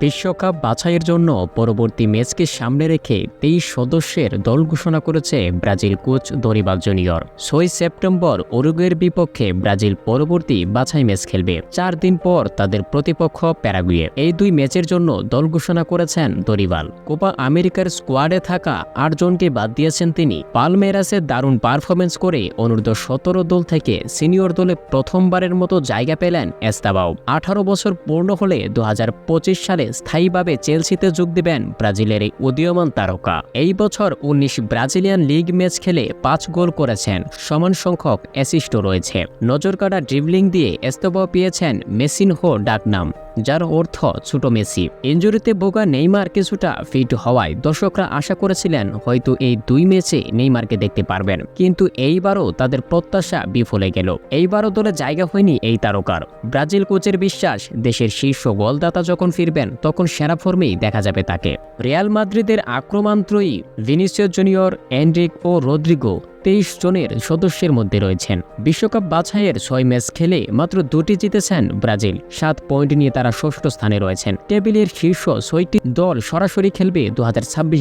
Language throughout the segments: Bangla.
বিশ্বকাপ বাছাইয়ের জন্য পরবর্তী ম্যাচকে সামনে রেখে তেইশ সদস্যের দল ঘোষণা করেছে ব্রাজিল কোচ দরিবাল জুনিয়র। ছয় সেপ্টেম্বর উরুগুয়ের বিপক্ষে ব্রাজিল পরবর্তী বাছাই ম্যাচ খেলবে। চার দিন পর তাদের প্রতিপক্ষ প্যারাগুয়ে। এই দুই ম্যাচের জন্য দল ঘোষণা করেছেন দরিবাল কোপা আমেরিকার স্কোয়াডে থাকা আটজনকে বাদ দিয়েছেন তিনি। পালমেরাসে দারুণ পারফরমেন্স করে অনূর্ধ্ব সতেরো দল থেকে সিনিয়র দলে প্রথমবারের মতো জায়গা পেলেন এস্তাবাও। আঠারো বছর পূর্ণ হলে দু হাজার পঁচিশ সালে স্থায়ীভাবে চেলসিতে যোগ দেবেন ব্রাজিলের এই উদীয়মান তারকা। এই বছর উনিশ ব্রাজিলিয়ান লিগ ম্যাচ খেলে পাঁচ গোল করেছেন, সমান সংখ্যক অ্যাসিস্টও রয়েছে। নজরকাটা ড্রিবলিং দিয়ে এস্তব পেয়েছেন মেসিনহো ডাকনাম। যার অর্থ ছোট মেসি। ইঞ্জুরিতে ভোগা নেইমার কিছুটা ফিট হওয়ায় দর্শকরা আশা করেছিলেন হয়তো এই দুই ম্যাচে নেইমারকে দেখতে পারবেন। কিন্তু এইবারও তাদের প্রত্যাশা বিফলে গেল। এইবারও দলে জায়গা হয়নি এই তারকার। ব্রাজিল কোচের বিশ্বাস, দেশের শীর্ষ গোলদাতা যখন ফিরবেন, তখন সেরা ফর্মেই দেখা যাবে তাকে। রিয়াল মাদ্রিদের আক্রমণত্রয়ী ভিনিসিয়াস জুনিয়র এন্ড্রিক ও রদ্রিগো তেইশ জনের সদস্যের মধ্যে রয়েছেন। বিশ্বকাপ বাছাইয়ের ছয় ম্যাচ খেলে মাত্র দুটি জিতেছেন ব্রাজিল। সাত পয়েন্ট নিয়ে তারা ষষ্ঠ স্থানে রয়েছেন। টেবিলের শীর্ষ ছয়টি দল সরাসরি খেলবে দু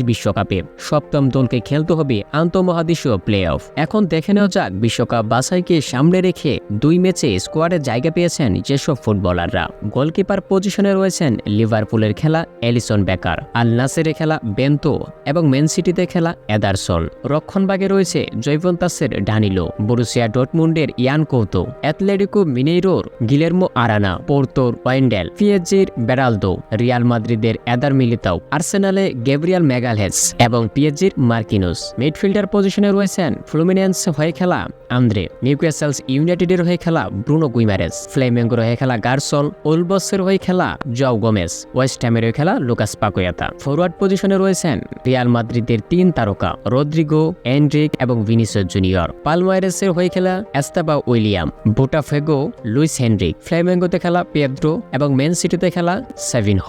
বিশ্বকাপে। সপ্তম দলকে খেলতে হবে আন্তঃমহাদেশীয় প্লে অফ এখন দেখে নেওয়া যাক বিশ্বকাপ বাছাইকে সামনে রেখে দুই ম্যাচে স্কোয়াডে জায়গা পেয়েছেন যেসব ফুটবলাররা। গোলকিপার পজিশনে রয়েছেন লিভারপুলের খেলা এলিসন বেকার আল নাসেরে খেলা বেন্তো এবং মেন সিটিতে খেলা এদারসল রক্ষণভাগে রয়েছে জৈবন্তাসের ডানিলো, বরুসিয়া ডটমুন্ডের ইয়ান কৌতো, অ্যাথলেটিকো মিনেইরোর, গিলেরমো আরানা পোর্তোর ওয়েন্ডেল পিএজির বেরালদো, রিয়াল মাদ্রিদের এদার মিলিতাও, আর্সেনালে গেব্রিয়াল মেগালহেস এবং পিএজির মার্কিনোস। মিডফিল্ডার পজিশনে রয়েছেন ফ্লুমিনেন্স হয়ে খেলা আন্দ্রে, নিউক্যাসেলস ইউনাইটেডের হয়ে খেলা ব্রুনো গুইমারেস, ফ্লেমেঙ্গোর হয়ে খেলা গার্সল, ওলবসের হয়ে খেলা জও গোমেস, ওয়েস্ট হ্যামের হয়ে খেলা লুকাস পাকোয়াতা। ফরওয়ার্ড পজিশনে রয়েছেন রিয়াল মাদ্রিদের তিন তারকা, রদ্রিগো এন্ড্রিক এবং ভিনিসিয়াস জুনিয়র পালমাইরেসের হয়ে খেলা এস্তাবা উইলিয়াম, বোটাফেগো, লুইস হেনরিক, ফ্লেমেঙ্গোতে খেলা পেদ্রো এবং মেন সিটিতে খেলা সেভিনহ।